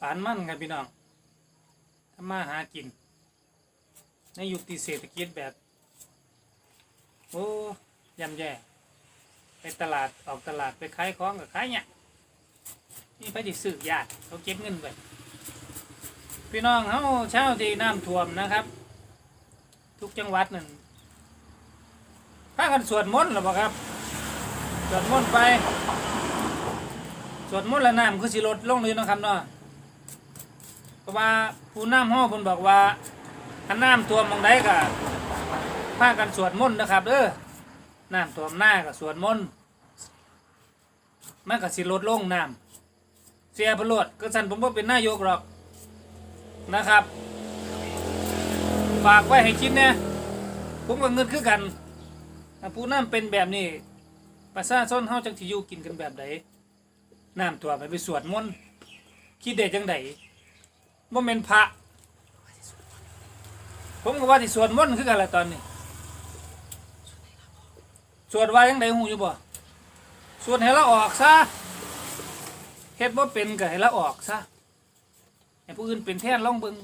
สารมั่นครับพี่น้องทำมาหากิน ในยุคที่เศรษฐกิจแบบ โอ้ยำแย่ไปตลาดออกตลาดไปขายของกับขายเนี่ยนี่ไปติซื้อยากเขาเก็บเงินไปพี่น้องเขาเช่าที่น้ำท่วมนะครับ ทุกจังหวัดนั่นพากันสวดมนต์หรือเปล่าครับ สวดมนต์ไป สวดมนต์แล้วน้ำคือสิลดลงเลยนะครับเนาะ เพราะว่าผู้น้ำห้อเพิ่นบอกว่าถ้าน้ำท่วมมองใดก็พากันสวดมนต์นะครับเด้อน้ำท่วมหน้าก็สวดมนต์มันก็สิลดลงน้ำเสียพลดก็สันผมว่าเป็นนายกหรอกนะครับ ฝากไว้ให้คิดเนี่ยผมก็เงินคือกันผู้น้ำเป็นแบบนี้ประชาชนเฮาจังสิอยู่กินกันแบบใดน้ำท่วมไปไปสวดมนต์คิดได้จังได บ่แม่นพระ ผมก็ว่าที่สวดมนต์คืออะไรตอนนี้ สวดว่ายังไงหูอยู่บ่ สวดให้เราออกซะเฮ็ดบ่เป็นก็ให้เราออกซะให้ผู้อื่นเป็นแทนลองเบิ่ง